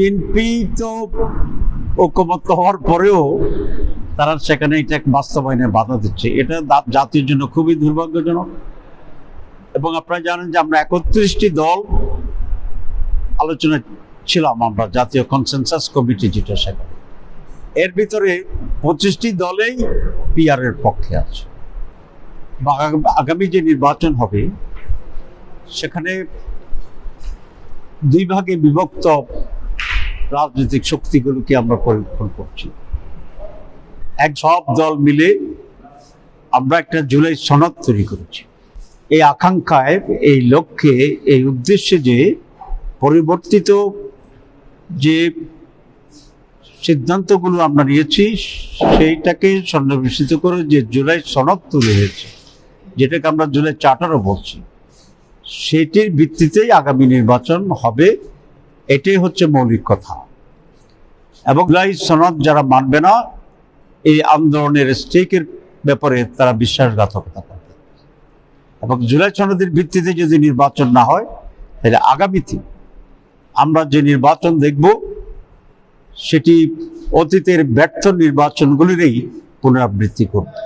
BNP তো ঐক্যমত্য হওয়ার পরেও তারা সেখানে এটা বাস্তবায়নে বাধা দিচ্ছে। এটা জাতির জন্য খুবই দুর্ভাগ্যজনক। এবং আপনারা জানেন যে আমরা একত্রিশটি দল আলোচনা ছিলাম আমরা, জাতীয় কনসেনসাস কমিটি যেটা সেখানে। এর ভিতরে পঁচিশটি দলেই পিআর এর পক্ষে আছে। আগামী যে নির্বাচন হবে, সেখানে দুই ভাগে বিভক্ত রাজনৈতিক শক্তিগুলোকে আমরা পরীক্ষণ করছি। এক সব দল মিলে আমরা একটা জুলাই সনদ তৈরি করেছি। এই আকাঙ্ক্ষায়, এই লক্ষ্যে, এই উদ্দেশ্যে যে পরিবর্তিত যে সিদ্ধান্তগুলো আমরা নিয়েছি, সেইটাকে সন্নিবেশিত করে যে জুলাই সনদ তৈরি হয়েছে, যেটাকে আমরা জুলাই চার্টারও বলছি, সেটির ভিত্তিতেই আগামী নির্বাচন হবে। এটাই হচ্ছে মৌলিক কথা। এবং জুলাই সনদ যারা মানবে না, এই আন্দোলনের স্টেকের ব্যাপারে তারা বিশ্বাসঘাতকতা করবে এবং জুলাই সনদের ভিত্তিতে যদি নির্বাচন না হয়, তাহলে আগামীতে আমরা যে নির্বাচন দেখব, সেটি অতীতের ব্যর্থ নির্বাচনগুলিরই পুনরাবৃত্তি করবে।